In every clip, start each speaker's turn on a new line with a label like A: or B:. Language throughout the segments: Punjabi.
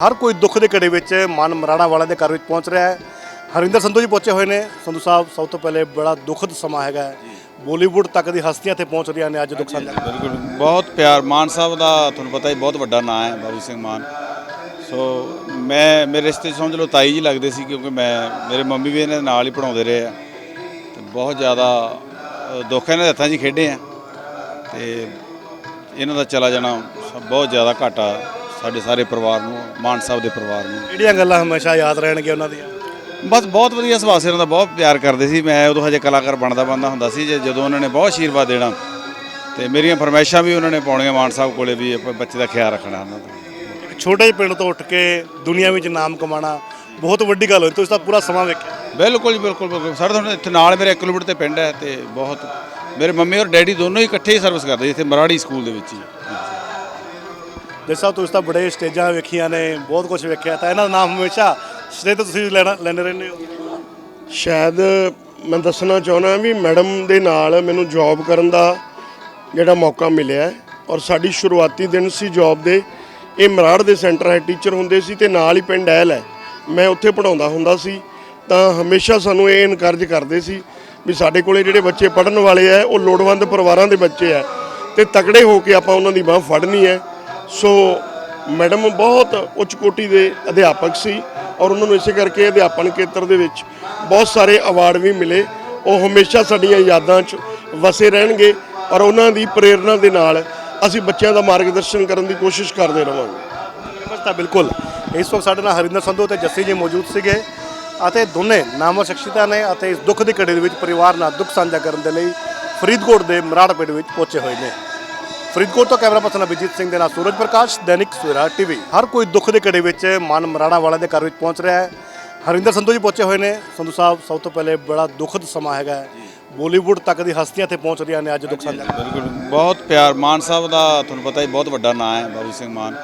A: ਹਰ ਕੋਈ ਦੁੱਖ ਦੇ ਘੜੇ ਵਿੱਚ ਮਨ ਮਰਾਣਾ ਵਾਲਿਆਂ ਦੇ ਘਰ ਵਿੱਚ ਪਹੁੰਚ ਰਿਹਾ ਹੈ। ਹਰਿੰਦਰ ਸੰਧੂ ਜੀ ਪਹੁੰਚੇ ਹੋਏ ਨੇ ਸੰਧੂ ਸਾਹਿਬ ਸਭ ਤੋਂ ਪਹਿਲੇ ਬੜਾ ਦੁਖਦ ਸਮਾਂ ਹੈਗਾ। ਬਾਲੀਵੁੱਡ ਤੱਕ ਦੀ ਹਸਤੀਆਂ ਇੱਥੇ ਪਹੁੰਚ ਰਹੀਆਂ ਨੇ ਅੱਜ ਦੁੱਖ ਸਾਂਝਾ।
B: ਬਿਲਕੁਲ। ਬਹੁਤ ਪਿਆਰ ਮਾਨ ਸਾਹਿਬ ਦਾ ਤੁਹਾਨੂੰ ਪਤਾ ਹੀ ਬਹੁਤ ਵੱਡਾ ਨਾਂ ਹੈ ਬਾਬੂ ਸਿੰਘ ਮਾਨ। ਸੋ ਮੈਂ ਮੇਰੇ ਰਿਸ਼ਤੇ ਸਮਝ ਲਓ ਤਾਈ ਜੀ ਲੱਗਦੇ ਸੀ ਕਿਉਂਕਿ ਮੈਂ ਮੇਰੇ ਮੰਮੀ ਵੀ ਇਹਨਾਂ ਦੇ ਨਾਲ ਹੀ ਪੜਾਉਂਦੇ ਰਹੇ ਆ। ਤੇ ਬਹੁਤ ਜ਼ਿਆਦਾ ਦੁੱਖ ਇਹਨਾਂ ਦੇ ਹੱਥਾਂ 'ਚ ਖੇਡੇ ਆ। ਤੇ ਇਹਨਾਂ ਦਾ ਚਲਾ ਜਾਣਾ ਬਹੁਤ ਜ਼ਿਆਦਾ ਘਾਟਾ ਸਾਡੇ ਸਾਰੇ ਪਰਿਵਾਰ ਨੂੰ ਮਾਨ ਸਾਹਿਬ ਦੇ ਪਰਿਵਾਰ ਨੂੰ।
A: ਕਿਹੜੀਆਂ ਗੱਲਾਂ ਹਮੇਸ਼ਾ ਯਾਦ ਰਹਿਣਗੀਆਂ ਉਹਨਾਂ ਦੀਆਂ?
B: ਬਸ ਬਹੁਤ ਵਧੀਆ ਸੁਭਾਅ ਸੀ ਉਹਨਾਂ ਦਾ ਬਹੁਤ ਪਿਆਰ ਕਰਦੇ ਸੀ। ਮੈਂ ਉਦੋਂ ਹਜੇ ਕਲਾਕਾਰ ਬਣਦਾ ਬੰਦਾ ਹੁੰਦਾ ਸੀ ਜੇ ਜਦੋਂ ਉਹਨਾਂ ਨੇ ਬਹੁਤ ਆਸ਼ੀਰਵਾਦ ਦੇਣਾ ਤੇ ਮੇਰੀਆਂ ਫਰਮਾਇਸ਼ਾਂ ਵੀ ਉਹਨਾਂ ਨੇ ਪਾਉਣੀਆਂ ਮਾਨ ਸਾਹਿਬ ਕੋਲੇ ਵੀ ਬੱਚੇ ਦਾ ਖਿਆਲ ਰੱਖਣਾ ਉਹਨਾਂ ਦਾ।
A: ਇੱਕ ਛੋਟੇ ਪਿੰਡ ਤੋਂ ਉੱਠ ਕੇ ਦੁਨੀਆ ਵਿੱਚ ਨਾਮ ਕਮਾਉਣਾ ਬਹੁਤ ਵੱਡੀ ਗੱਲ ਹੋਈ ਤੁਸੀਂ ਤਾਂ ਪੂਰਾ ਸਮਾਂ ਵੇਖਿਆ।
B: ਬਿਲਕੁਲ ਜੀ ਬਿਲਕੁਲ ਬਿਲਕੁਲ। ਸਰ ਤੁਹਾਨੂੰ ਇੱਥੇ ਨਾਲ ਮੇਰੇ 1 ਕਿਲੋਮੀਟਰ ਤੇ ਪਿੰਡ ਹੈ ਤੇ ਬਹੁਤ ਮੇਰੇ ਮੰਮੀ ਔਰ ਡੈਡੀ ਦੋਨੋਂ ਹੀ ਇਕੱਠੇ ਹੀ ਸਰਵਿਸ ਕਰਦੇ ਇੱਥੇ ਮਰਾੜੀ ਸਕੂਲ ਦੇ ਵਿੱਚ ਹੀ।
A: ਜਿਸ ਤੁਸੀਂ ਤਾਂ ਬੜੇ ਸਟੇਜਾਂ ਵੇਖੀਆਂ ਨੇ, ਬਹੁਤ ਕੁਝ ਵੇਖਿਆ ਤਾਂ ਇਹਨਾਂ ਦਾ ਨਾਮ ਹਮੇਸ਼ਾ ਸਟੇਜ ਤੇ ਤੁਸੀਂ ਲੈਣਾ ਲੈਣੇ ਰਹਿੰਦੇ ਹੋ।
C: ਸ਼ਾਇਦ ਮੈਂ ਦੱਸਣਾ ਚਾਹੁੰਦਾ ਵੀ ਮੈਡਮ ਦੇ ਨਾਲ ਮੈਨੂੰ ਜੌਬ ਕਰਨ ਦਾ ਜਿਹੜਾ ਮੌਕਾ ਮਿਲਿਆ ਔਰ ਸਾਡੀ ਸ਼ੁਰੂਆਤੀ ਦਿਨ ਸੀ ਜੌਬ ਦੇ, ਇਹ ਮਰਾੜ ਦੇ ਸੈਂਟਰ ਹੈ ਟੀਚਰ ਹੁੰਦੇ ਸੀ ਤੇ ਨਾਲ ਹੀ ਪਿੰਡ ਐਲ ਹੈ। ਮੈਂ ਉੱਥੇ ਪੜਾਉਂਦਾ ਹੁੰਦਾ ਸੀ, ਤਾਂ ਹਮੇਸ਼ਾ ਸਾਨੂੰ ਇਹ ਇਨਕਰਜ ਕਰਦੇ ਸੀ ਵੀ ਸਾਡੇ ਕੋਲੇ ਜਿਹੜੇ ਬੱਚੇ ਪੜਨ ਵਾਲੇ ਆ ਉਹ ਲੋੜਵੰਦ ਪਰਿਵਾਰਾਂ ਦੇ ਬੱਚੇ ਆ ਤੇ ਤਕੜੇ ਹੋ ਕੇ ਆਪਾਂ ਉਹਨਾਂ ਦੀ ਬਾਹ ਫੜਨੀ ਹੈ। ਸੋ ਮੈਡਮ ਬਹੁਤ ਉੱਚ ਕੋਟੀ ਦੇ ਅਧਿਆਪਕ ਸੀ ਔਰ ਉਹਨਾਂ ਨੂੰ ਇਸੇ ਕਰਕੇ ਅਧਿਆਪਨ ਖੇਤਰ ਦੇ ਵਿੱਚ ਬਹੁਤ ਸਾਰੇ ਅਵਾਰਡ ਵੀ ਮਿਲੇ। ਉਹ ਹਮੇਸ਼ਾ ਸਾਡੀਆਂ ਯਾਦਾਂ 'ਚ ਵਸੇ ਰਹਿਣਗੇ ਔਰ ਉਹਨਾਂ ਦੀ ਪ੍ਰੇਰਣਾ ਦੇ ਨਾਲ ਅਸੀਂ ਬੱਚਿਆਂ ਦਾ ਮਾਰਗਦਰਸ਼ਨ ਕਰਨ ਦੀ ਕੋਸ਼ਿਸ਼ ਕਰਦੇ ਰਵਾਂਗੇ।
A: ਬਸ ਤਾਂ ਬਿਲਕੁਲ। ਇਸ ਵਕਤ ਸਾਡੇ ਨਾਲ ਹਰਿੰਦਰ ਸੰਧੂ ਤੇ ਜੱਸੀ ਜੀ ਮੌਜੂਦ ਸੀਗੇ ਅਤੇ ਦੋਨੇ ਨਾਮਵਰ ਸ਼ਖਸੀਅਤਾਂ ਨੇ ਅਤੇ ਇਸ ਦੁੱਖ ਦੀ ਘੜੀ ਦੇ ਵਿੱਚ ਪਰਿਵਾਰ ਨਾਲ ਦੁੱਖ ਸਾਂਝਾ ਕਰਨ ਦੇ ਲਈ ਫਰੀਦਕੋਟ ਦੇ ਮਰਾੜ ਪਿੰਡ ਵਿੱਚ ਪਹੁੰਚੇ ਹੋਏ ਨੇ। ਫਰੀਦਕੋਟ ਤੋਂ ਕੈਮਰਾ ਪਰਸਨ ਅਭਿਜੀਤ ਸਿੰਘ ਦੇ ਨਾਲ ਸੂਰਜ ਪ੍ਰਕਾਸ਼ ਦੈਨਿਕ ਸਵੇਰਾ ਟੀਵੀ। ਹਰ ਕੋਈ ਦੁੱਖ ਦੇ ਘੜੀ ਵਿੱਚ ਮਨ ਮਰਾਣਾ ਵਾਲਿਆਂ ਦੇ ਘਰ ਵਿੱਚ ਪਹੁੰਚ ਰਿਹਾ ਹੈ। ਹਰਿੰਦਰ ਸੰਧੂ ਜੀ ਪਹੁੰਚੇ ਹੋਏ ਨੇ। ਸੰਧੂ ਸਾਹਿਬ ਸਭ ਤੋਂ ਪਹਿਲੇ ਬੜਾ ਦੁਖਦ ਸਮਾਂ ਹੈਗਾ। ਬਾਲੀਵੁੱਡ ਤੱਕ ਦੀ ਹਸਤੀਆਂ ਇੱਥੇ ਪਹੁੰਚ ਰਹੀਆਂ ਨੇ ਅੱਜ ਦੁੱਖ ਸਾਂਝਾ।
B: ਬਿਲਕੁਲ। ਬਹੁਤ ਪਿਆਰ। ਮਾਨ ਸਾਹਿਬ ਦਾ ਤੁਹਾਨੂੰ ਪਤਾ ਹੀ ਬਹੁਤ ਵੱਡਾ ਨਾਂ ਹੈ ਬਾਬੂ ਸਿੰਘ ਮਾਨ।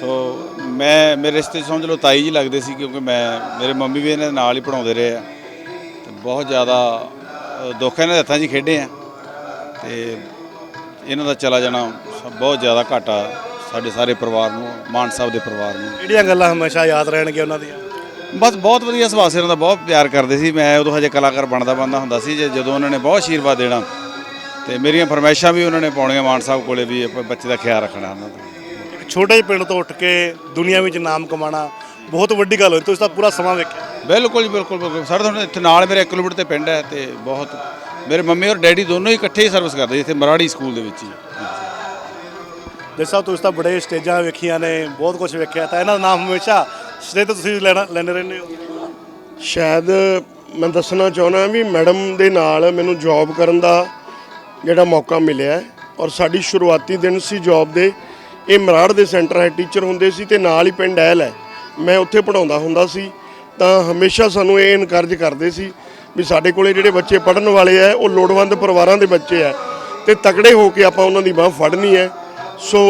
B: ਸੋ ਮੈਂ ਮੇਰੇ ਰਿਸ਼ਤੇ ਸਮਝ ਲਓ ਤਾਈ ਜੀ ਲੱਗਦੇ ਸੀ ਕਿਉਂਕਿ ਮੈਂ ਮੇਰੇ ਮੰਮੀ ਵੀ ਇਹਨਾਂ ਨਾਲ ਹੀ ਪੜਾਉਂਦੇ ਰਹੇ ਆ। ਤੇ ਬਹੁਤ ਜ਼ਿਆਦਾ ਦੁੱਖ ਇਹਨਾਂ ਦੇ ਹੱਥਾਂ 'ਚ ਖੇਡੇ ਆ। ਤੇ ਇਹਨਾਂ ਦਾ ਚਲਾ ਜਾਣਾ ਬਹੁਤ ਜ਼ਿਆਦਾ ਘਾਟਾ ਸਾਡੇ ਸਾਰੇ ਪਰਿਵਾਰ ਨੂੰ ਮਾਨ ਸਾਹਿਬ ਦੇ ਪਰਿਵਾਰ ਨੂੰ।
A: ਕਿਹੜੀਆਂ ਗੱਲਾਂ ਹਮੇਸ਼ਾ ਯਾਦ ਰਹਿਣਗੀਆਂ ਉਹਨਾਂ ਦੀਆਂ?
B: ਬਸ ਬਹੁਤ ਵਧੀਆ ਸੁਭਾਅ ਸੀ ਉਹਨਾਂ ਦਾ ਬਹੁਤ ਪਿਆਰ ਕਰਦੇ ਸੀ। ਮੈਂ ਉਦੋਂ ਹਜੇ ਕਲਾਕਾਰ ਬਣਦਾ ਬੰਦਾ ਹੁੰਦਾ ਸੀ ਜੇ ਜਦੋਂ ਉਹਨਾਂ ਨੇ ਬਹੁਤ ਆਸ਼ੀਰਵਾਦ ਦੇਣਾ ਤੇ ਮੇਰੀਆਂ ਫਰਮਾਇਸ਼ਾਂ ਵੀ ਉਹਨਾਂ ਨੇ ਪਾਉਣੀਆਂ ਮਾਨ ਸਾਹਿਬ ਕੋਲੇ ਵੀ ਆਪਾਂ ਬੱਚੇ ਦਾ ਖਿਆਲ ਰੱਖਣਾ ਉਹਨਾਂ ਦਾ।
A: ਇੱਕ ਛੋਟੇ ਜਿਹੇ ਪਿੰਡ ਤੋਂ ਉੱਠ ਕੇ ਦੁਨੀਆ ਵਿੱਚ ਨਾਮ ਕਮਾਉਣਾ ਬਹੁਤ ਵੱਡੀ ਗੱਲ ਹੋਈ। ਤੁਸੀਂ ਤਾਂ ਪੂਰਾ ਸਮਾਂ ਵੇਖਿਆ।
B: ਬਿਲਕੁਲ ਜੀ ਬਿਲਕੁਲ ਬਿਲਕੁਲ। ਸਰ ਤੁਹਾਨੂੰ ਇੱਥੇ ਨਾਲ ਮੇਰੇ 1 ਕਿਲੋਮੀਟਰ ਤੇ ਪਿੰਡ ਹੈ ਤੇ ਬਹੁਤ ਮੇਰੇ ਮੰਮੀ ਔਰ ਡੈਡੀ ਦੋਨੋਂ ਹੀ ਇਕੱਠੇ ਹੀ ਸਰਵਿਸ ਕਰਦੇ ਇੱਥੇ ਮਰਾੜੀ ਸਕੂਲ ਦੇ ਵਿੱਚ ਹੀ।
A: ਤੁਸੀਂ ਤਾਂ ਬੜੇ ਸਟੇਜਾਂ ਵੇਖੀਆਂ ਨੇ ਬਹੁਤ ਕੁਝ ਵੇਖਿਆ ਤਾਂ ਇਹਨਾਂ ਦਾ ਨਾਮ ਹਮੇਸ਼ਾ ਸਟੇਜ ਤੇ ਤੁਸੀਂ ਲੈਣਾ ਲੈਣੇ ਰਹਿੰਦੇ ਹੋ।
C: ਸ਼ਾਇਦ ਮੈਂ ਦੱਸਣਾ ਚਾਹੁੰਦਾ ਵੀ ਮੈਡਮ ਦੇ ਨਾਲ ਮੈਨੂੰ ਜੌਬ ਕਰਨ ਦਾ ਜਿਹੜਾ ਮੌਕਾ ਮਿਲਿਆ ਔਰ ਸਾਡੀ ਸ਼ੁਰੂਆਤੀ ਦਿਨ ਸੀ ਜੌਬ ਦੇ ਇਹ ਮਰਾੜ ਦੇ ਸੈਂਟਰ ਹੈ ਟੀਚਰ ਹੁੰਦੇ ਸੀ ਤੇ ਨਾਲ ਹੀ ਪਿੰਡ ਐਲ ਹੈ। ਮੈਂ ਉੱਥੇ ਪੜਾਉਂਦਾ ਹੁੰਦਾ ਸੀ ਤਾਂ ਹਮੇਸ਼ਾ ਸਾਨੂੰ ਇਹ ਇਨਕਰਜ ਕਰਦੇ ਸੀ ਵੀ ਸਾਡੇ ਕੋਲੇ ਜਿਹੜੇ ਬੱਚੇ ਪੜਨ ਵਾਲੇ ਆ ਉਹ ਲੋੜਵੰਦ ਪਰਿਵਾਰਾਂ ਦੇ ਬੱਚੇ ਆ ਤੇ ਤਕੜੇ ਹੋ ਕੇ ਆਪਾਂ ਉਹਨਾਂ ਦੀ ਬਾਹ ਫੜਨੀ ਹੈ ਸੋ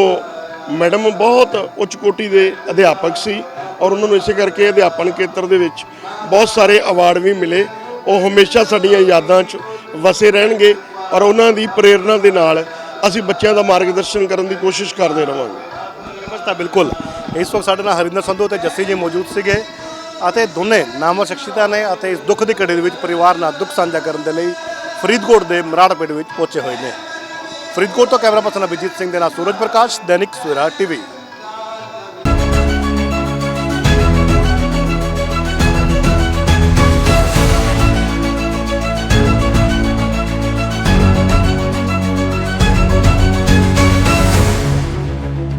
C: ਮੈਡਮ ਬਹੁਤ ਉੱਚ ਕੋਟੀ ਦੇ ਅਧਿਆਪਕ ਸੀ ਔਰ ਉਹਨਾਂ ਨੂੰ ਇਸੇ ਕਰਕੇ ਅਧਿਆਪਨ ਖੇਤਰ ਦੇ ਵਿੱਚ ਬਹੁਤ ਸਾਰੇ ਅਵਾਰਡ ਵੀ ਮਿਲੇ। ਉਹ ਹਮੇਸ਼ਾ ਸਾਡੀਆਂ ਯਾਦਾਂ 'ਚ ਵਸੇ ਰਹਿਣਗੇ ਔਰ ਉਹਨਾਂ ਦੀ ਪ੍ਰੇਰਣਾ ਦੇ ਨਾਲ ਅਸੀਂ ਬੱਚਿਆਂ ਦਾ ਮਾਰਗਦਰਸ਼ਨ ਕਰਨ ਦੀ ਕੋਸ਼ਿਸ਼ ਕਰਦੇ ਰਵਾਂਗੇ।
A: ਬਸ ਤਾਂ ਬਿਲਕੁਲ। ਇਸ ਵਕਤ ਸਾਡੇ ਨਾਲ ਹਰਿੰਦਰ ਸੰਧੂ ਤੇ ਜੱਸੀ ਜੀ ਮੌਜੂਦ ਸੀਗੇ। ਅਤੇ ਦੋਨੇ ਨਾਮਵਰ ਸ਼ਖਸੀਅਤਾਂ ਨੇ ਅਤੇ ਇਸ ਦੁੱਖ ਦੀ ਘੜੀ ਦੇ ਵਿੱਚ ਪਰਿਵਾਰ ਨਾਲ ਦੁੱਖ ਸਾਂਝਾ ਕਰਨ ਦੇ ਲਈ ਫਰੀਦਕੋਟ ਦੇ ਮਰਾੜ ਪਿੰਡ ਵਿੱਚ ਪਹੁੰਚੇ ਹੋਏ ਨੇ। ਫਰੀਦਕੋਟ ਤੋਂ ਕੈਮਰਾ ਪਰਸਨ ਅਭਿਜੀਤ ਸਿੰਘ ਦੇ ਨਾਲ ਸੂਰਜ ਪ੍ਰਕਾਸ਼, ਦੈਨਿਕ ਸਵੇਰਾ ਟੀਵੀ।